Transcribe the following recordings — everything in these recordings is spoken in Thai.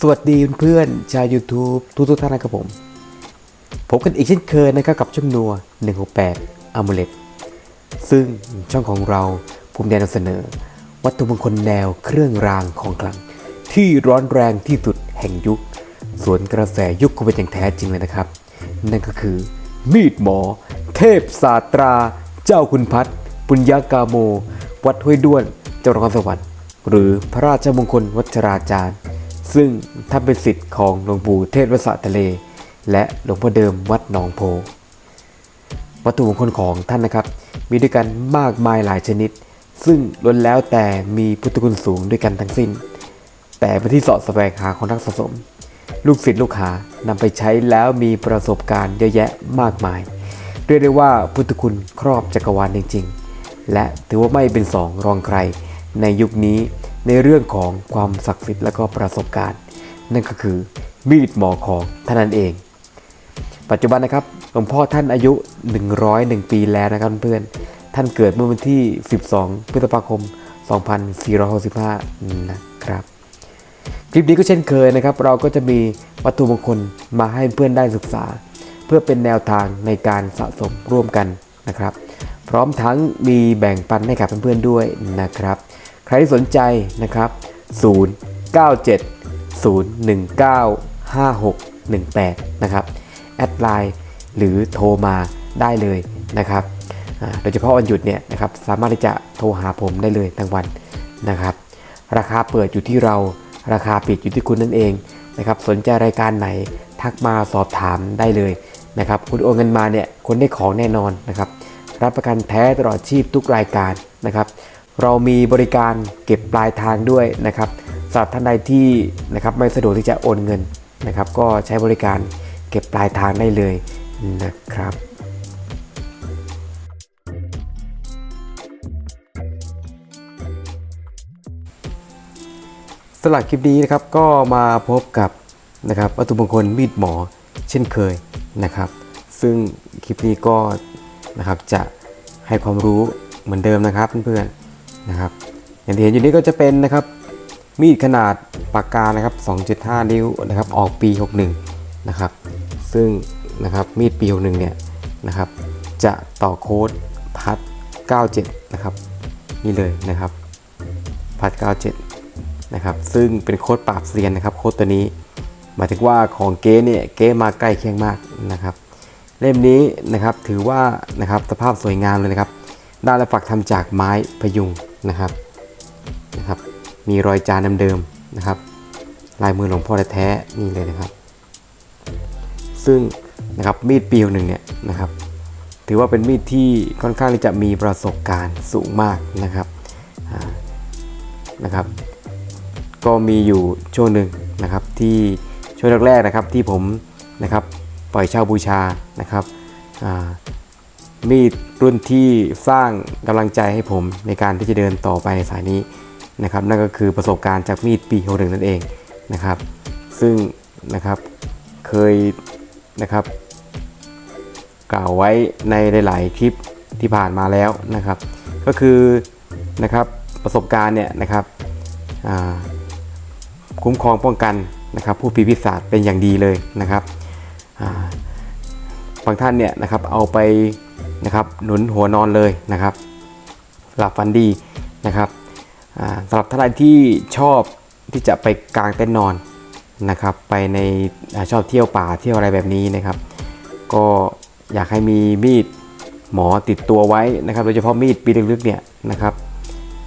สวัสดีเพื่อนชาว YouTube ทุกทุกท่านนะครับผม พบกันอีกเช่นเคยนะครับกับช่องนัว 168 a m u l e t ซึ่งช่องของเราภูมิใจนำเสนอ วัตถุมงคลแนวเครื่องรางของขลัง ที่ร้อนแรงที่สุดแห่งยุค สวนกระแสยุคก็เป็นอย่างแท้จริงเลยนะครับ นั่นก็คือ มีดหมอ เทพศาสตรา เจ้าคุณพัฒน์ปุญญากาโม วัดห้วยด้วนจังหวัดนครสวรรค์หรือพระราชมงคลวัชราจารย์ ซึ่งท่านเป็นศิษย์ของหลวงปู่เทศวสะทะเล และหลวงพ่อเดิมวัดหนองโพ วัตถุมงคลของท่านนะครับ มีด้วยกันมากมายหลายชนิด ซึ่งล้วนแล้วแต่มีพุทธคุณสูงด้วยกันทั้งสิ้น แต่เป็นที่สาะแสวงหาของนักสะสม ลูกศิษย์ลูกหานำไปใช้แล้วมีประสบการณ์เยอะแยะมากมาย เรียกได้ว่าพุทธคุณครอบจักรวาลจริง ๆ และถือว่าไม่เป็นสองรองใครในยุคนี้ ในเรื่องของความศักดิ์สิทธิ์และก็ประสบการณ์ นั่นก็คือมีดหมอของท่านนั้นเอง ปัจจุบันนะครับหลวงพ่อท่านอายุ 101 ปีแล้วนะครับเพื่อนท่านเกิดเมื่อวันที่ 12 พฤษภาคม 2465 นะครับ คลิปนี้ก็เช่นเคยนะครับ เราก็จะมีวัตถุมงคลมาให้เพื่อนได้ศึกษา เพื่อเป็นแนวทางในการสะสมร่วมกันนะครับ พร้อมทั้งมีแบ่งปันให้กับเพื่อนๆด้วยนะครับ ใครที่สนใจนะครับ 097 019 5618 นะครับ แอดไลน์หรือโทรมาได้เลยนะครับโดยเฉพาะวันหยุดเนี่ยนะครับสามารถที่จะโทรหาผมได้เลยทั้งวันนะครับ ราคาเปิดอยู่ที่เราราคาปิดอยู่ที่คุณนั่นเองนะครับสนใจรายการไหนทักมาสอบถามได้เลยนะครับคุณโอนเงินมาเนี่ยคุณได้ของแน่นอนนะครับรับประกันแท้ตลอดชีพทุกรายการนะครับ เรามีบริการเก็บปลายทางด้วยนะครับสำหรับท่านใดที่นะครับไม่สะดวกที่จะโอนเงินนะครับ ก็ใช้บริการเก็บปลายทางได้เลยนะครับสำหรับคลิปนี้นะครับก็มาพบกับนะครับวัตถุมงคลมีดหมอเช่นเคยนะครับ ซึ่งคลิปนี้ก็นะครับจะให้ความรู้เหมือนเดิมนะครับเพื่อนๆ นะครับอย่างที่เห็นอยู่นี้ก็จะเป็นนะครับมีดขนาดปากกานะครับ 2.5 นิ้วนะครับออกปี 61 นะครับ ซึ่งนะครับมีดปี 61 เนี่ยนะครับจะต่อโค้ดพัด 97 นะครับนี่เลยนะครับพัด 97 นะครับซึ่งเป็นโค้ดปราบเซียนนะครับโค้ดตัวนี้ หมายถึงว่าของเก๊เนี่ยเก๊มาใกล้เคียงมากนะครับ เล่มนี้นะครับถือว่านะครับสภาพสวยงามเลยนะครับด้านและฝักทำจากไม้พยุง นะครับนะครับ มีรอยจานเดิมๆนะครับ ลายมือหลวงพ่อแท้ๆนี่เลยนะครับ ซึ่งนะครับมีดปีหนึ่งเนี่ยนะครับ ถือว่าเป็นมีดที่ค่อนข้างที่จะมีประสบการณ์สูงมากนะครับนะครับ ก็มีอยู่ช่วงหนึ่งนะครับที่ช่วงแรกๆนะครับที่ผมนะครับปล่อยเช่าบูชานะครับ มีดรุ่นที่สร้างกำลังใจให้ผมในการที่จะเดินต่อไปในสายนี้นะครับ นั่นก็คือประสบการณ์จากมีดปีหนึ่งนั่นเองนะครับ ซึ่งนะครับเคยนะครับ กล่าวไว้ในหลาย ๆ คลิปที่ผ่านมาแล้วนะครับ ก็คือนะครับประสบการณ์เนี่ยนะครับคุ้มครองป้องกันนะครับ ผู้พิพิศาจเป็นอย่างดีเลยนะครับาบางท่านเนี่ยนะครับเอาไป นะครับหนุนหัวนอนเลยนะครับ หลับฝันดีนะครับสำหรับท่านใดที่ชอบที่จะไปกางเต็นท์นอนนะครับ ไปในอชอบเที่ยวป่าเที่ยวอะไรแบบนี้นะครับ ก็อยากให้มีมีดหมอติดตัวไว้นะครับ โดยเฉพาะมีดปีลึกๆเนี่ยนะครับ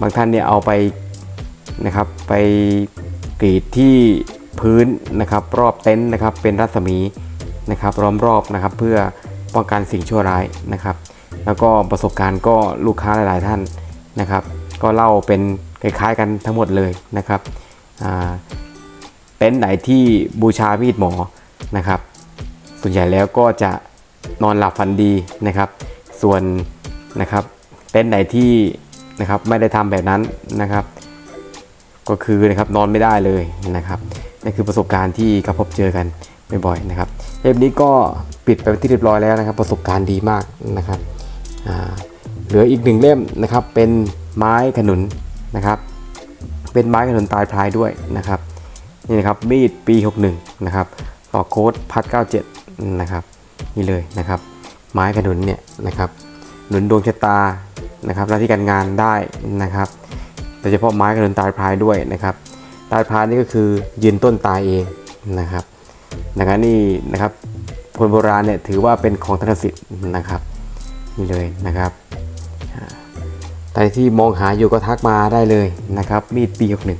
บางท่านเนี่ยเอาไปนะครับไปกรีดที่พื้นนะครับ รอบเต็นท์นะครับเป็นรัศมีนะครับ ล้อมรอบนะครับ เพื่อ ป้องกันสิ่งชั่วร้ายนะครับ แล้วก็ประสบการณ์ก็ลูกค้าหลายๆท่านนะครับ ก็เล่าเป็นคล้ายๆกันทั้งหมดเลยนะครับเต็นท์ไหนที่บูชามีดหมอนะครับ ส่วนใหญ่แล้วก็จะนอนหลับฝันดีนะครับ ส่วนนะครับเต็นท์ไหนที่นะครับไม่ได้ทำแบบนั้นนะครับ ก็คือนะครับนอนไม่ได้เลยนะครับนั่นคือประสบการณ์ที่กระพบเจอกันบ่อยๆนะครับเทปนี้ก็ ปิดไปเป็นที่เรียบร้อยแล้วนะครับ ประสบการณ์ดีมากนะครับเหลืออีกหนึ่งเล่มนะครับ เป็นไม้ขนุนนะครับ เป็นไม้ขนุนตายพลายด้วยนะครับนี่นะครับมีดปี 61 นะครับต่อโค้ดพัด97 นะครับ นี่เลยนะครับ ไม้กระหนุนเนี่ยนะครับหนุนดวงชะตานะครับหน้าที่การงานได้นะครับโดยเฉพาะไม้กระหนุนตายพรายด้วยนะครับ ตายพรายนี่ก็คือยืนต้นตายเองนะครับดังนั้นนี่นะครับ คนโบราณเนี่ยถือว่าเป็นของธนสิทธิ์นะครับนี่เลยนะครับอ่าใครที่มองหาอยู่ก็ทักมาได้เลยนะครับ มีดปีหกหนึ่ง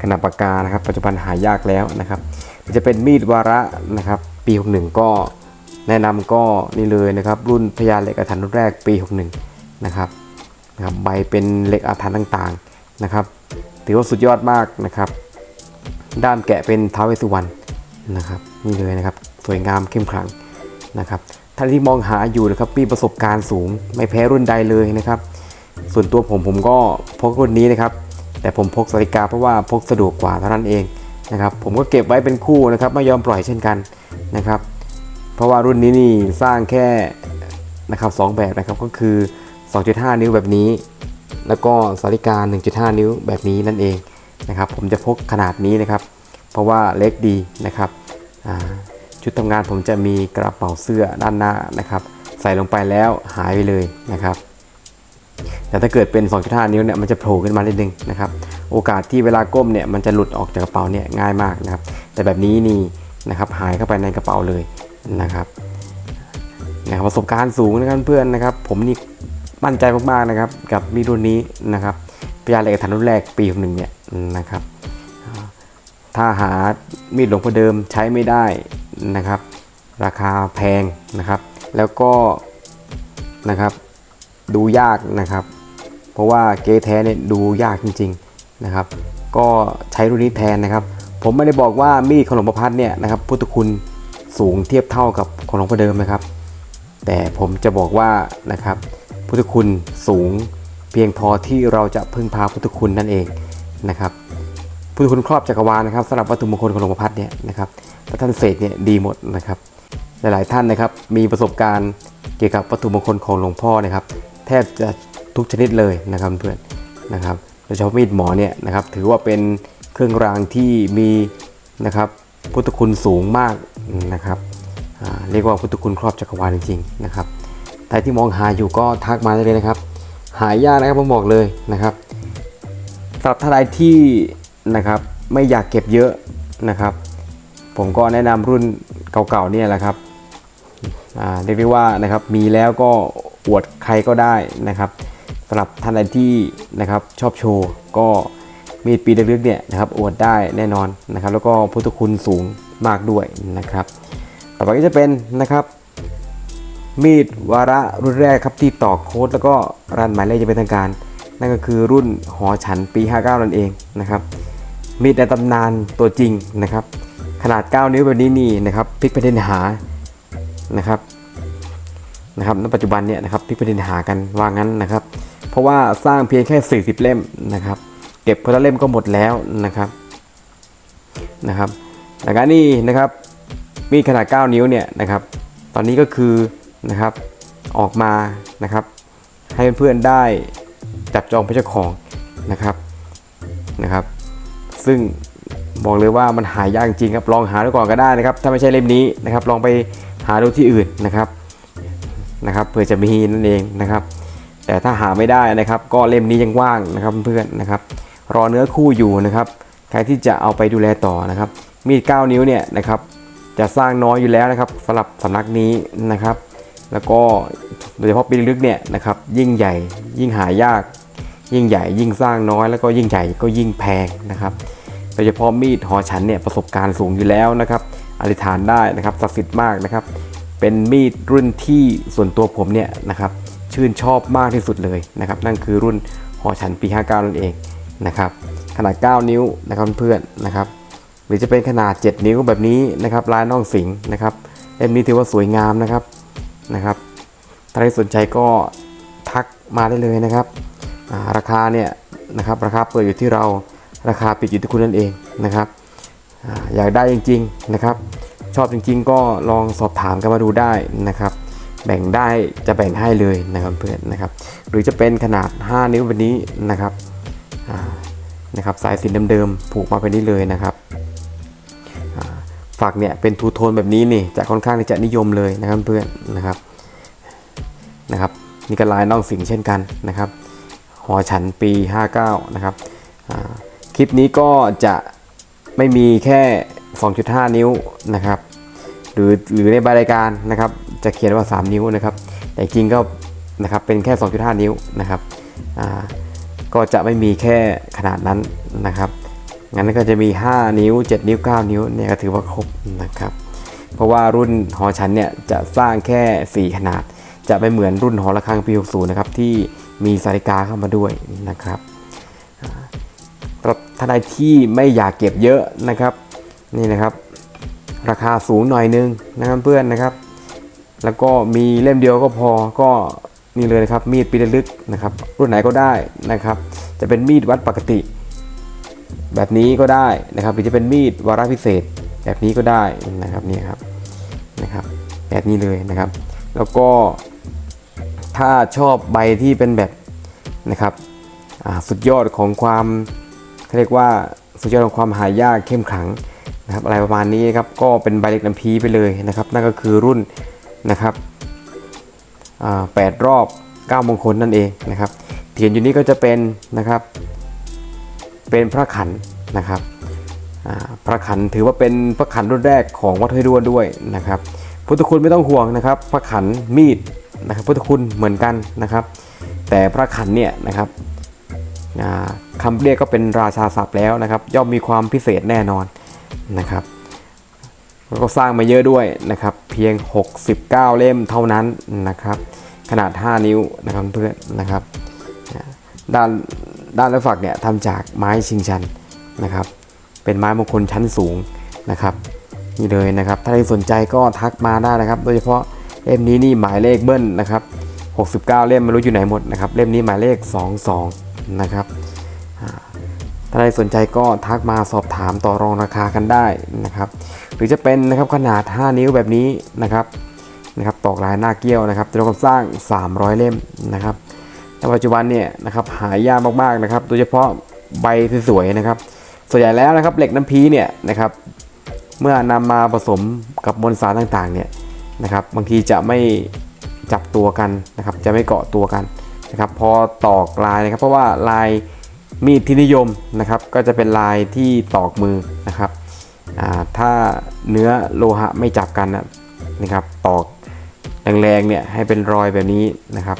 ขนาดปากกานะครับ ปัจจุบันหายากแล้วนะครับจะเป็นมีดวาระนะครับ ปีหกหนึ่งก็แนะนำก็นี่เลยนะครับ รุ่นพญาเหล็กอาถรรพ์รุ่นแรกปีหกหนึ่งนะครับนะครับใบเป็นเหล็กอาถรรพ์ต่างๆนะครับ ถือว่าสุดยอดมากนะครับ ด้ามแกะเป็นท้าวเวสุวรรณนะครับ นี่เลยนะครับ สวยงามเข้มขลังนะครับท่านที่มองหาอยู่นะครับมีประสบการณ์สูงไม่แพ้รุ่นใดเลยนะครับ ส่วนตัวผมผมก็พกรุ่นนี้นะครับ แต่ผมพกสาริกาเพราะว่าพกสะดวกกว่าเท่านั้นเองนะครับผมก็เก็บไว้เป็นคู่นะครับไม่ยอมปล่อยเช่นกันนะครับ เพราะว่ารุ่นนี้นี่สร้างแค่นะครับสองแบบนะครับก็คือ 2.5 นิ้วแบบนี้ แล้วก็สาริกา 1.5 นิ้วแบบนี้นั่นเองนะครับ ผมจะพกขนาดนี้นะครับ เพราะว่าเล็กดีนะครับอ่า ชุดทำงานผมจะมีกระเป๋าเสื้อด้านหน้านะครับ ใส่ลงไปแล้วหายไปเลยนะครับ แต่ถ้าเกิดเป็น 2.5 นิ้วเนี่ยมันจะโผล่ขึ้นมานิดนึงนะครับ โอกาสที่เวลาก้มเนี่ยมันจะหลุดออกจากกระเป๋าเนี่ยง่ายมากนะครับ แต่แบบนี้นี่นะครับหายเข้าไปในกระเป๋าเลยนะครับนะครับประสบการณ์สูงนะครับเพื่อนนะครับ ผมนี่มั่นใจมากๆนะครับ กับมีดรุ่นนี้นะครับพยาเหล็กฐานรุ่นแรกปีหนึ่งเนี่ยนะครับ ถ้าหามีดหลวงพ่อเดิมใช้ไม่ได้ นะครับ ราคาแพงนะครับ แล้วก็นะครับดูยากนะครับ เพราะว่าเกแท้เนี่ยดูยากจริงๆนะครับ ก็ใช้รุ่นนี้แทนนะครับ ผมไม่ได้บอกว่ามีดของหลวงพ่อพัดเนี่ยนะครับพุทธคุณสูงเทียบเท่ากับของหลวงพ่อเดิมนะครับ แต่ผมจะบอกว่านะครับพุทธคุณสูงเพียงพอที่เราจะพึ่งพาพุทธคุณนั่นเองนะครับพุทธคุณครอบจักรวาลนะครับสำหรับวัตถุมงคลของหลวงพ่อพัดเนี่ยนะครับ ถ้าท่านเสกเนี่ยดีหมดนะครับ หลายๆท่านนะครับมีประสบการณ์เกี่ยวกับวัตถุมงคลของหลวงพ่อนะครับ แทบจะทุกชนิดเลยนะครับเพื่อนนะครับโดยเฉพาะมีดหมอเนี่ยนะครับถือว่าเป็นเครื่องรางที่มีนะครับพุทธคุณสูงมากนะครับเรียกว่าพุทธคุณครอบจักรวาลจริงๆนะครับใครที่มองหาอยู่ก็ทักมาได้เลยนะครับ หายากนะครับผมบอกเลยนะครับสำหรับท่านใดที่นะครับไม่อยากเก็บเยอะนะครับ ผมก็แนะนำรุ่นเก่าๆเนี่ยแหละครับเรียกได้ว่านะครับมีแล้วก็อวดใครก็ได้นะครับสำหรับท่านใดที่นะครับชอบโชว์ก็มีดปีเลึกๆเนี่ยนะครับอวดได้แน่นอนนะครับแล้วก็พุทธคุณสูงมากด้วยนะครับ ต่อไปก็จะเป็นนะครับ มีดวาระรุ่นแรกครับที่ต่อโค้ดแล้วก็รันหมายเลขจะเป็นทางการ นั่นก็คือรุ่นหอฉันปี 59 นั่นเองนะครับมีดในตำนานตัวจริงนะครับ ขนาด 9 นิ้วแบบนี้นี่นะครับพลิกไปเดินหานะครับนะครับณปัจจุบันเนี่ยนะครับพลิกประเด็นหากันว่างั้นนะครับ เพราะว่าสร้างเพียงแค่ 40 เล่มนะครับ เก็บคนละเล่มก็หมดแล้วนะครับนะครับดังนั้นนี่นะครับมีขนาด 9 นิ้วเนี่ยนะครับ ตอนนี้ก็คือนะครับออกมานะครับ ให้เพื่อนๆได้จับจองเป็นเจ้าของนะครับนะครับ ซึ่ง บอกเลยว่ามันหายากจริงครับลองหาดูก่อนก็ได้นะครับ ถ้าไม่ใช่เล่มนี้นะครับ ลองไปหาดูที่อื่นนะครับนะครับเผื่อจะมีนั่นเองนะครับ แต่ถ้าหาไม่ได้นะครับ ก็เล่มนี้ยังว่างนะครับเพื่อนนะครับ รอเนื้อคู่อยู่นะครับใครที่จะเอาไปดูแลต่อนะครับ มีด 9 นิ้วเนี่ยนะครับจะสร้างน้อยอยู่แล้วนะครับสำหรับสำนักนี้นะครับ แล้วก็โดยเฉพาะปีลึกเนี่ยนะครับยิ่งใหญ่ยิ่งหายาก ยิ่งใหญ่ยิ่งสร้างน้อยแล้วก็ยิ่งใหญ่ก็ยิ่งแพงนะครับ โดยเฉพาะมีดหอฉันเนี่ยประสบการณ์สูงอยู่แล้วนะครับอธิษฐานได้นะครับศักดิ์สิทธิ์มากนะครับ เป็นมีดรุ่นที่ส่วนตัวผมเนี่ยนะครับชื่นชอบมากที่สุดเลยนะครับ นั่นคือรุ่นหอฉันปี 59 นั่นเองนะครับขนาด 9 นิ้วนะครับเพื่อนนะครับ หรือจะเป็นขนาด 7 นิ้วแบบนี้นะครับลายน่องสิงนะครับเล่มนี้ถือว่าสวยงามนะครับนะครับถ้าใครสนใจก็ทักมาได้เลยนะครับาราคาเนี่ยนะครับราคาเปิดอยู่ที่เรา ราคาปิดอยู่ที่คุณนั่นเองนะครับอยากได้จริงๆนะครับ ชอบจริงๆ ก็ลองสอบถามกันมาดูได้นะครับ แบ่งได้จะแบ่งให้เลยนะครับเพื่อนนะครับ หรือจะเป็นขนาด 5 นิ้วแบบนี้นะครับนะครับสายสินเดิมๆผูกมาเป็นนี้เลยนะครับฝักเนี่ยเป็นทูโทนแบบนี้นี่จะค่อนข้างที่จะนิยมเลยนะครับเพื่อนนะครับนะครับนี่ก็ลายน้องสิงเช่นกันนะครับหอฉันปี 59 นะครับ ลิปนี้ก็จะไม่มีแค่ 2.5 นิ้วนะครับ หรือหรือในบรายการนะครับ จะเขียนว่า 3 นิ้วนะครับ แต่จริงก็นะครับเป็นแค่ 2.5 นิ้วนะครับอ่าก็จะไม่มีแค่ขนาดนั้นนะครับงั้นก็จะมี 5 นิ้ว 7 นิ้ว 9 นิ้วเนี่ยก็ถือว่าครบนะครับ เพราะว่ารุ่นหอฉันเนี่ยจะสร้างแค่ 4 ขนาด จะไม่เหมือนรุ่นหอระฆังปี60นะครับที่มีสาริกาเข้ามาด้วยนะครับ ท่านใดที่ไม่อยากเก็บเยอะนะครับนี่นะครับ ราคาสูงหน่อยนึงนะครับเพื่อนนะครับ แล้วก็มีเล่มเดียวก็พอก็นี่เลยนะครับมีดปีระลึกนะครับ รุ่นไหนก็ได้นะครับ จะเป็นมีดวัดปกติ แบบนี้ก็ได้นะครับ หรือจะเป็นมีดวาระพิเศษ แบบนี้ก็ได้นะครับนี่ครับนะครับ แบบนี้เลยนะครับ แล้วก็ถ้าชอบใบที่เป็นแบบนะครับสุดยอดของความ เขาเรียกว่าสุดยอดของความหายากเข้มขลังนะครับอะไรประมาณนี้ครับก็เป็นใบเล็กน้ำพีไปเลยนะครับ นั่นก็คือรุ่นนะครับแปดรอบ9มงคลนั่นเองนะครับเทียนอยู่นี้ก็จะเป็นนะครับเป็นพระขันนะครับพระขันถือว่าเป็นพระขันรุ่นแรกของวัดห้วยด้วนด้วยนะครับพุทธคุณไม่ต้องห่วงนะครับ พระขันมีดนะครับพุทธคุณเหมือนกันนะครับ แต่พระขันเนี่ยนะครับ คำเรียกก็เป็นราชาศัพท์แล้วนะครับ ย่อมมีความพิเศษแน่นอนนะครับแล้วก็สร้างมาเยอะด้วยนะครับ เพียง 69 เล่มเท่านั้นนะครับ ขนาด 5 นิ้วนะครับเพื่อนนะครับด้านด้านและฝักเนี่ยทำจากไม้ชิงชันนะครับ เป็นไม้มงคลชั้นสูงนะครับนี่เลยนะครับ ถ้าใครสนใจก็ทักมาได้นะครับ โดยเฉพาะเล่มนี้นี่หมายเลขเบิ้ลนะครับ 69 เล่มไม่รู้อยู่ไหนหมดนะครับ เล่มนี้หมายเลข 22 นะครับถ้าใครสนใจก็ทักมาสอบถามต่อรองราคากันได้นะครับ หรือจะเป็นนะครับขนาด 5 นิ้วแบบนี้นะครับนะครับตอกลายหน้าเกี้ยวนะครับจะรวมสร้าง 300 เล่มนะครับในปัจจุบันเนี่ยนะครับหายากมากๆนะครับ โดยเฉพาะใบสวยๆนะครับ ส่วนใหญ่แล้วนะครับเหล็กน้ำพีเนี่ยนะครับเมื่อนำมาผสมกับมวลสารต่างๆเนี่ยนะครับบางทีจะไม่จับตัวกันนะครับ จะไม่เกาะตัวกัน นะครับพอตอกลายนะครับ เพราะว่าลายมีดที่นิยมนะครับ ก็จะเป็นลายที่ตอกมือนะครับถ้าเนื้อโลหะไม่จับกันนะครับ ตอกแรงๆเนี่ยให้เป็นรอยแบบนี้นะครับ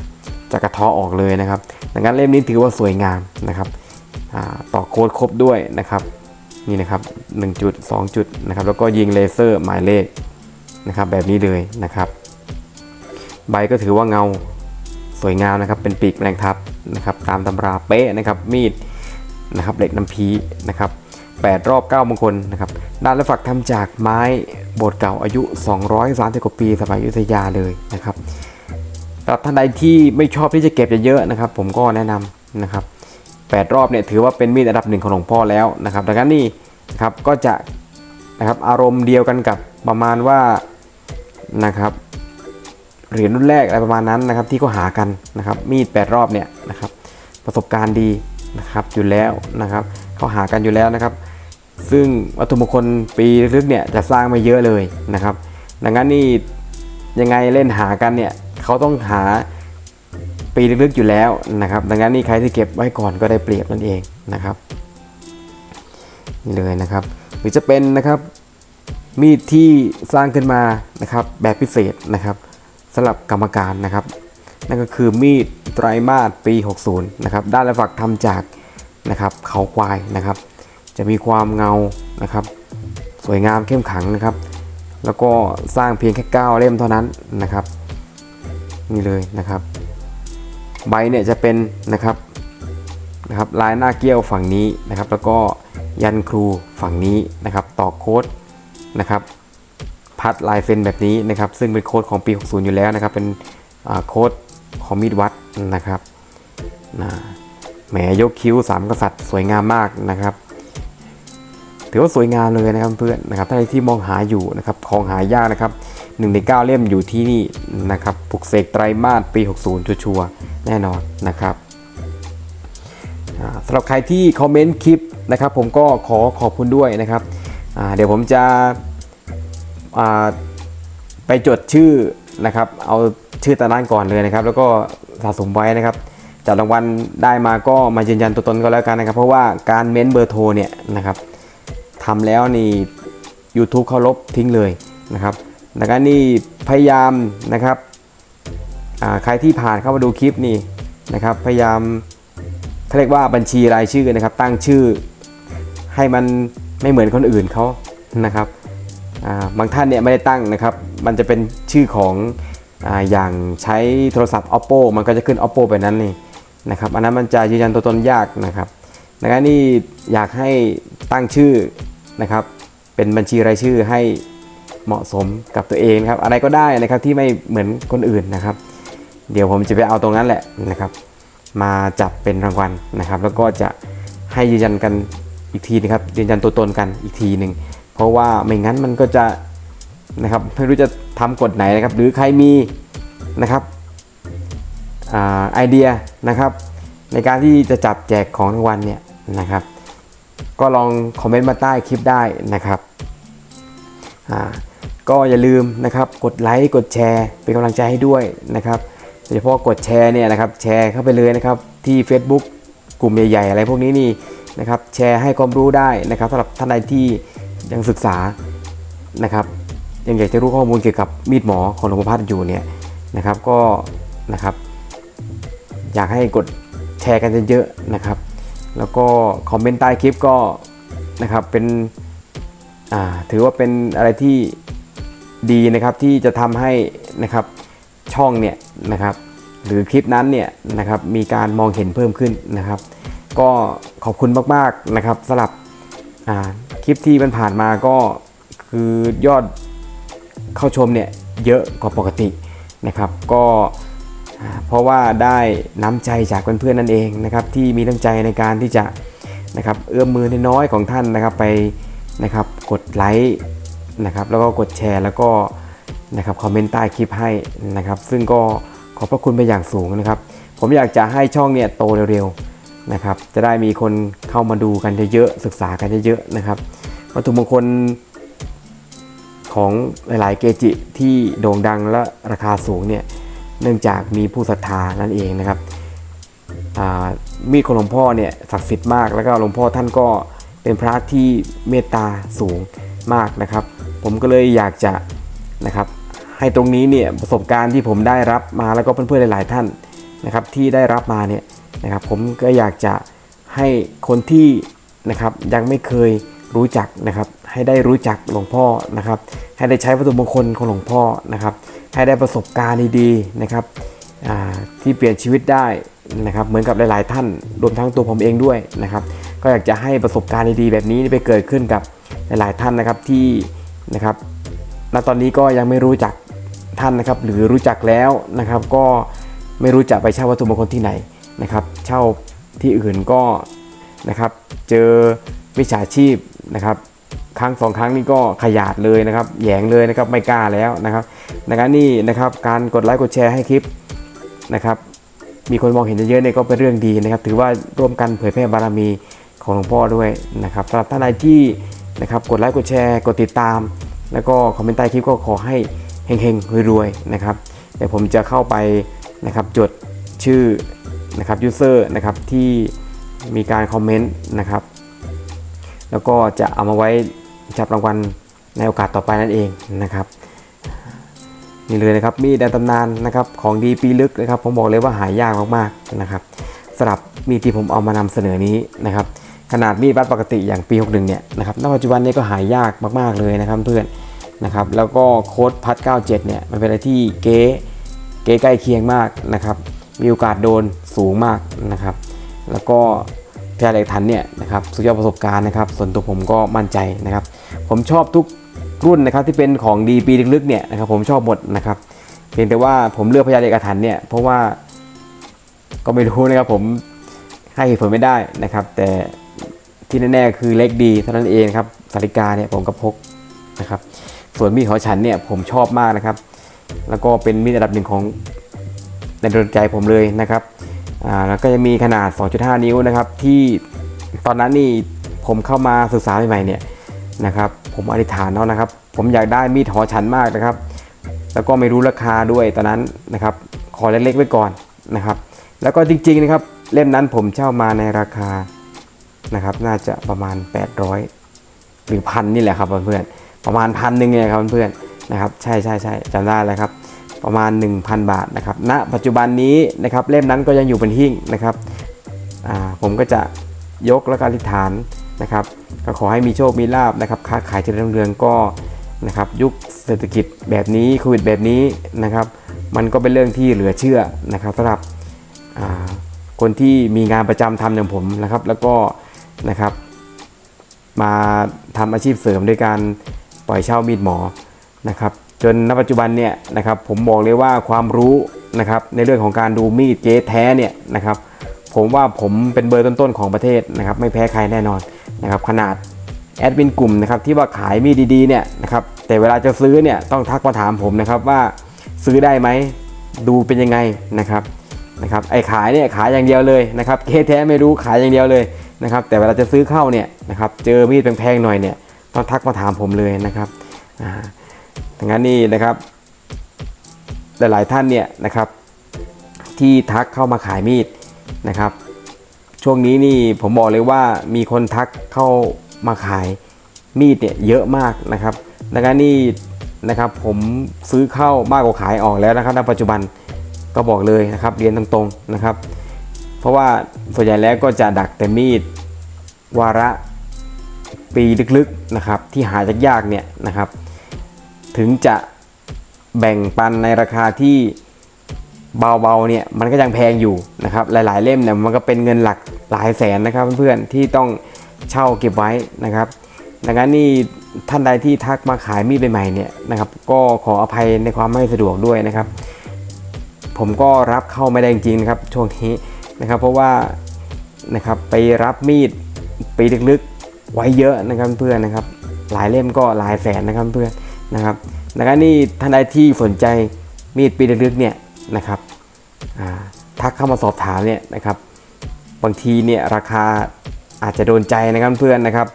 จะกระเทาะออกเลยนะครับดังนั้นเล่มนี้ถือว่าสวยงามนะครับอต่อโค้ดครบด้วยนะครับนี่นะครับ1จุด2จุดนะครับแล้วก็ยิงเลเซอร์หมายเลขนะครับแบบนี้เลยนะครับ ใบก็ถือว่าเงา สวยงามนะครับ เป็นปีกแมลงทับนะครับ ตามตำราเป๊ะนะครับ มีดนะครับเหล็กน้ำพีนะครับ8รอบ9มงคลนะครับด้านและฝักทำจากไม้โบสถ์เก่าอายุ 230 กว่าปี สมัยอยุธยาเลยนะครับสำหรับท่านใดที่ไม่ชอบที่จะเก็บเยอะๆนะครับ ผมก็แนะนำนะครับแปดรอบเนี่ยถือว่าเป็นมีดอันดับหนึ่งของหลวงพ่อแล้วนะครับดังนั้นนี่นะครับก็จะนะครับอารมณ์เดียวกันกับประมาณว่านะครับ เหรียญรุ่นแรกอะไรประมาณนั้นนะครับ ที่เขาหากันนะครับ มีดแปดรอบเนี่ยนะครับประสบการณ์ดีนะครับอยู่แล้วนะครับเขาหากันอยู่แล้วนะครับ ซึ่งวัตถุมงคลปีลึกเนี่ยจะสร้างมาเยอะเลยนะครับ ดังนั้นนี่ยังไงเล่นหากันเนี่ยเขาต้องหาปีลึกๆอยู่แล้วนะครับ ดังนั้นนี่ใครที่เก็บไว้ก่อนก็ได้เปรียบนั่นเองนะครับนี่เลยนะครับ หรือจะเป็นนะครับมีดที่สร้างขึ้นมานะครับแบบพิเศษนะครับ สำหรับกรรมการนะครับ นั่นก็คือมีดไตรมาสปี 60 นะครับ ด้านละฝักทำจากนะครับเขาควายนะครับ จะมีความเงานะครับ สวยงามเข้มขังนะครับ แล้วก็สร้างเพียงแค่ 9 เล่มเท่านั้นนะครับ นี่เลยนะครับ ใบเนี่ยจะเป็นนะครับนะครับลายหน้าเกี้ยวฝั่งนี้นะครับ แล้วก็ยันครูฝั่งนี้นะครับ ต่อโค้ดนะครับ พัดลายเซ็นแบบนี้นะครับ ซึ่งเป็นโค้ดของปี 60 อยู่แล้วนะครับ เป็นโค้ดของมีดวัดนะครับนะแหมยกคิ้วสามกษัตริย์สวยงามมากนะครับ ถือว่าสวยงามเลยนะครับเพื่อนนะครับถ้าใครที่มองหาอยู่นะครับของหายากนะครับหนึ่งในเก้าเล่มอยู่ที่นี่นะครับปลุกเสกไตรมาสปี 60 ชัวร์แน่นอนนะครับสำหรับใครที่คอมเมนต์คลิปนะครับ ผมก็ขอขอบคุณด้วยนะครับเดี๋ยวผมจะ ไปจดชื่อนะครับ เอาชื่อตาร้านก่อนเลยนะครับ แล้วก็สะสมไว้นะครับจับรางวัลได้มาก็มายืนยันตัวตนก็แล้วกันนะครับ เพราะว่าการเม้นเบอร์โทรเนี่ยนะครับทำแล้วนี่ YouTube เขาลบทิ้งเลยนะครับแล้วก็นี่พยายามนะครับใครที่ผ่านเข้ามาดูคลิปนี่นะครับ พยายามเขาเรียกว่าบัญชีรายชื่อนะครับ ตั้งชื่อให้มันไม่เหมือนคนอื่นเขานะครับ บางท่านเนี่ยไม่ได้ตั้งนะครับ มันจะเป็นชื่อของออย่างใช้โทรศัพท์ oppo มันก็จะขึ้น oppo ไปนั้นนี่นะครับอันนั้นมันจะยืนยันตัวตนยากนะครับดังนั้นนี่อยากให้ตั้งชื่อนะครับ เป็นบัญชีรายชื่อให้เหมาะสมกับตัวเองครับ อะไรก็ได้นะครับที่ไม่เหมือนคนอื่นนะครับ เดี๋ยวผมจะไปเอาตรงนั้นแหละนะครับ มาจับเป็นรางวัลนะครับ แล้วก็จะให้ยืนยันกันอีกทีนะครับยืนยันตัวตนกันอีกทีหนึ่ง เพราะว่าไม่งั้นมันก็จะนะครับไม่รู้จะทำกฎไหนนะครับ หรือใครมีนะครับอไอเดียนะครับ ในการที่จะจับแจกของรางวัลเนี่ยนะครับ ก็ลองคอมเมนต์มาใต้คลิปได้นะครับก็อย่าลืมนะครับกดไลค์กดแชร์เป็นกำลังใจให้ด้วยนะครับโดยเฉพาะกดแชร์เนี่ยนะครับแชร์เข้าไปเลยนะครับที่ Facebook กลุ่มใหญ่ๆ อะไรพวกนี้นี่นะครับแชร์ให้ความรู้ได้นะครับสำหรับท่านใดที่ ยังศึกษานะครับยังอยากจะรู้ข้อมูลเกี่ยวกับมีดหมอของหลวงพ่อพัดอยู่เนี่ยนะครับก็นะครับ อยากให้กดแชร์กันเยอะๆนะครับ แล้วก็คอมเมนต์ใต้คลิปก็นะครับเป็นอ่าถือว่าเป็นอะไรที่ดีนะครับที่จะทำให้นะครับช่องเนี่ยนะครับ หรือคลิปนั้นเนี่ยนะครับมีการมองเห็นเพิ่มขึ้นนะครับ ก็ขอบคุณมากๆนะครับสำหรับอ่า ลิปที่มันผ่านมาก็คือยอดเข้าชมเนี่ยเยอะกว่าปกตินะครับก็เพราะว่าได้น้ำใจจากเพื่อนๆนั่นเองนะครับที่มีน้ำใจในการที่จะนะครับเอื้อมมือน้อยๆของท่านนะครับไปนะครับกดไลค์นะครับแล้วก็กดแชร์แล้วก็นะครับคอมเมนต์ใต้คลิปให้นะครับ ซึ่งก็ขอบพระคุณไปอย่างสูงนะครับ ผมอยากจะให้ช่องเนี่ยโตเร็วๆนะครับจะได้มีคนเข้ามาดูกันเยอะๆศึกษากันเยอะๆนะครับ วัตถุมงคลของหลาย ๆ เกจิที่โด่งดังและราคาสูงเนี่ยเนื่องจากมีผู้ศรัทธานั่นเองนะครับมีดของหลวงพ่อเนี่ยศักดิ์สิทธิ์มาก แล้วก็หลวงพ่อท่านก็เป็นพระที่เมตตาสูงมากนะครับ ผมก็เลยอยากจะนะครับ ให้ตรงนี้เนี่ยประสบการณ์ที่ผมได้รับมาแล้วก็เพื่อนๆหลาย ๆ ท่านนะครับที่ได้รับมาเนี่ยนะครับ ผมก็อยากจะให้คนที่นะครับยังไม่เคย รู้จักนะครับ ให้ได้รู้จักหลวงพ่อนะครับ ให้ได้ใช้วัตถุมงคลของหลวงพ่อนะครับ ให้ได้ประสบการณ์ดีๆนะครับที่เปลี่ยนชีวิตได้นะครับ เหมือนกับหลายๆท่านรวมทั้งตัวผมเองด้วยนะครับ ก็อยากจะให้ประสบการณ์ดีๆแบบนี้ไปเกิดขึ้นกับหลายๆท่านนะครับที่นะครับณตอนนี้ก็ยังไม่รู้จักท่านนะครับ หรือรู้จักแล้วนะครับ ก็ไม่รู้จะไปเช่าวัตถุมงคลที่ไหนนะครับ เช่าที่อื่นก็นะครับ เจอมิจฉาชีพ นะครับครั้งสองครั้งนี่ก็ขยาดเลยนะครับแยงเลยนะครับไม่กล้าแล้วนะครับดังนั้นนี่นะครับการกดไลค์กดแชร์ให้คลิปนะครับมีคนมองเห็นเยอะๆเนี่ยก็เป็นเรื่องดีนะครับ ถือว่าร่วมกันเผยแพร่บารมีของหลวงพ่อด้วยนะครับสำหรับท่านใดที่นะครับกดไลค์กดแชร์กดติดตาม แล้วก็คอมเมนต์ใต้คลิปก็ขอให้เฮงๆรวยๆนะครับเดี๋ยวผมจะเข้าไปนะครับจดชื่อนะครับยูเซอร์นะครับที่มีการคอมเมนต์นะครับ แล้วก็จะเอามาไว้จับรางวัลในโอกาสต่อไปนั่นเองนะครับนี่เลยนะครับมีดในตำนานนะครับของดีปีลึกนะครับผมบอกเลยว่าหายากมากๆนะครับสำหรับมีดที่ผมเอามานำเสนอนี้นะครับขนาดมีดบัดปกติอย่างปี 61 เนี่ยนะครับณปัจจุบันนี้ก็หายากมากๆเลยนะครับเพื่อนนะครับแล้วก็โค้ดพัด 97 เนี่ยมันเป็นอะไรที่เก๋เก๋ใกล้เคียงมากนะครับมีโอกาสโดนสูงมากนะครับ แล้วก็ พยานเหล็กทันเนี่ยนะครับสุดยอดประสบการณ์นะครับ ส่วนตัวผมก็มั่นใจนะครับ ผมชอบทุกรุ่นนะครับที่เป็นของดีปีลึกๆเนี่ยนะครับผมชอบหมดนะครับ เพียงแต่ว่าผมเลือกพยานเหล็กอาถรรพ์เนี่ยเพราะว่าก็ไม่รู้นะครับผมให้เหตุผลไม่ได้นะครับ แต่ที่แน่ๆคือเล็กดีเท่านั้นเองครับสาริกาเนี่ยผมก็พกนะครับส่วนมีดของฉันเนี่ยผมชอบมากนะครับ แล้วก็เป็นมีดอันดับหนึ่งของในดวงใจผมเลยนะครับ อ่าแล้วก็จะมีขนาด 2.5 นิ้วนะครับ ที่ตอนนั้นนี่ผมเข้ามาศึกษาใหม่ๆเนี่ยนะครับ ผมอธิษฐานแล้วนะครับ ผมอยากได้มีดหอฉันมากนะครับ แล้วก็ไม่รู้ราคาด้วยตอนนั้นนะครับ ขอเล็กๆไว้ก่อนนะครับ แล้วก็จริงๆนะครับเล่มนั้นผมเช่ามาในราคานะครับ น่าจะประมาณ 800 หรือพันนี่แหละครับเพื่อนๆประมาณพันหนึ่งเนี่ยครับเพื่อนๆนะครับ ใช่ใช่ใช่จำได้แล้วครับ ประมาณ 1,000 บาทนะครับณปัจจุบันนี้นะครับเล่มนั้นก็ยังอยู่บนหิ้งนะครับผมก็จะยกและก็อธิษฐานนะครับ ก็ขอให้มีโชคมีลาบนะครับค้าขายเจริญรุ่งเรืองก็นะครับยุคเศรษฐกิจแบบนี้โควิดแบบนี้นะครับ มันก็เป็นเรื่องที่เหลือเชื่อนะครับสำหรับคนที่มีงานประจำทำอย่างผมนะครับ แล้วก็นะครับมาทำอาชีพเสริมด้วยการปล่อยเช่ามีดหมอนะครับ จนณปัจจุบันเนี่ยนะครับผมบอกเลยว่าความรู้นะครับในเรื่องของการดูมีดเก๊แท้เนี่ยนะครับผมว่าผมเป็นเบอร์ต้นๆของประเทศนะครับไม่แพ้ใครแน่นอนนะครับขนาดแอดมินกลุ่มนะครับที่ว่าขายมีดดีๆเนี่ยนะครับแต่เวลาจะซื้อเนี่ยต้องทักมาถามผมนะครับว่าซื้อได้ไหมดูเป็นยังไงนะครับนะครับไอ้ขายเนี่ยขายอย่างเดียวเลยนะครับเกแท้ไม่รู้ขายอย่างเดียวเลยนะครับแต่เวลาจะซื้อเข้าเนี่ยนะครับเจอมีดแพงๆหน่อยเนี่ยต้องทักมาถามผมเลยนะครับอ่า ดังนั้นนี่นะครับ หลายๆท่านเนี่ยนะครับ ที่ทักเข้ามาขายมีดนะครับ ช่วงนี้นี่ผมบอกเลยว่ามีคนทักเข้ามาขายมีดเนี่ยเยอะมากนะครับ ดังนั้นนี่นะครับผมซื้อเข้ามากกว่าขายออกแล้วนะครับในปัจจุบันก็บอกเลยนะครับเรียนตรงๆนะครับ เพราะว่าส่วนใหญ่แล้วก็จะดักแต่มีดวาระปีลึกๆนะครับที่หายากๆเนี่ยนะครับ ถึงจะแบ่งปันในราคาที่เบาๆเนี่ยมันก็ยังแพงอยู่นะครับหลาย ๆ เล่มเนี่ยมันก็เป็นเงินหลักหลายแสนนะครับเพื่อนๆที่ต้องเช่าเก็บไว้นะครับ ดังนั้นนี่ท่านใดที่ทักมาขายมีดใหม่ๆเนี่ยนะครับก็ขออภัยในความไม่สะดวกด้วยนะครับ ผมก็รับเข้าไม่ได้จริงๆนะครับช่วงนี้นะครับเพราะว่านะครับไปรับมีดปีลึกๆไว้เยอะนะครับเพื่อนนะครับหลายเล่มก็หลายแสนนะครับเพื่อน นะครับดังนั้นนี่ท่านใดที่สนใจมีดปีลึกเนี่ยนะครับทักเข้ามาสอบถามเนี่ยนะครับ บางทีเนี่ยราคาอาจจะโดนใจนะครับเพื่อนนะครับ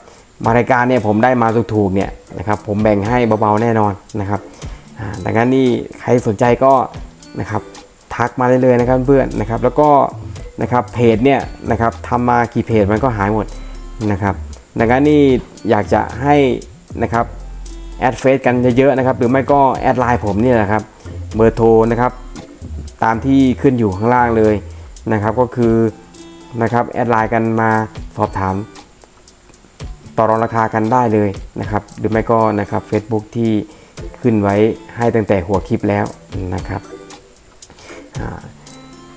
มารายการเนี่ยผมได้มาถูกๆเนี่ยนะครับ ผมแบ่งให้เบาๆแน่นอนนะครับดังนั้นนี่ใครสนใจก็นะครับทักมาได้เลยนะครับเพื่อนนะครับ แล้วก็นะครับเพจเนี่ยนะครับทำมากี่เพจมันก็หายหมดนะครับดังนั้นนี่อยากจะให้นะครับ แอดเฟซกันเยอะๆนะครับ หรือไม่ก็แอดไลน์ผมนี่ยนะครับ เบอร์โทรนะครับ ตามที่ขึ้นอยู่ข้างล่างเลยนะครับ ก็คือนะครับแอดไลน์กันมาสอบถาม ต่อรองราคากันได้เลยนะครับ หรือไม่ก็นะครับ Facebook ที่ขึ้นไว้ให้ตั้งแต่หัวคลิปแล้วนะครับ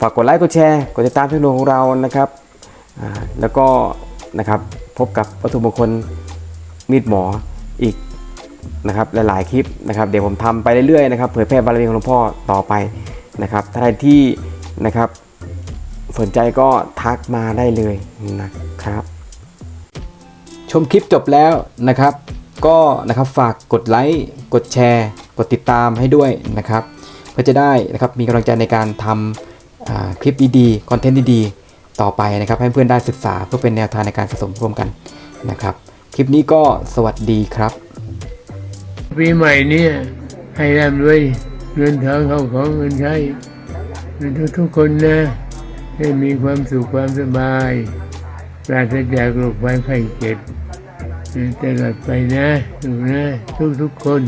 ฝากกดไลค์กดแชร์กดติดตามช่องของเรานะครับแล้วก็นะครับพบกับวัตถุมงคลมีดหมอ นะครับหลายๆคลิปนะครับเดี๋ยวผมทำไปเรื่อยๆนะครับเผยแพร่บารมีของหลวงพ่อต่อไปนะครับถ้าใครที่นะครับสนใจก็ทักมาได้เลยนะครับ ชมคลิปจบแล้วนะครับ ก็นะครับฝากกดไลค์กดแชร์ กดติดตามให้ด้วยนะครับ เพื่อจะได้นะครับมีกำลังใจในการทำคลิปดีๆคอนเทนต์ดีๆ ต่อไปนะครับ ให้เพื่อนได้ศึกษาเพื่อเป็นแนวทางในการสะสมร่วมกันนะครับ คลิปนี้ก็สวัสดีครับ ปีใหม่เนี่ยให้ร่ำรวยเงินทองเข้าของเงินใช้ทุกทุกๆคนนะให้มีความสุขความสบายปราศจากโรคภัยไข้เจ็บตลอดไปนะถูกนะทุกทุกๆคน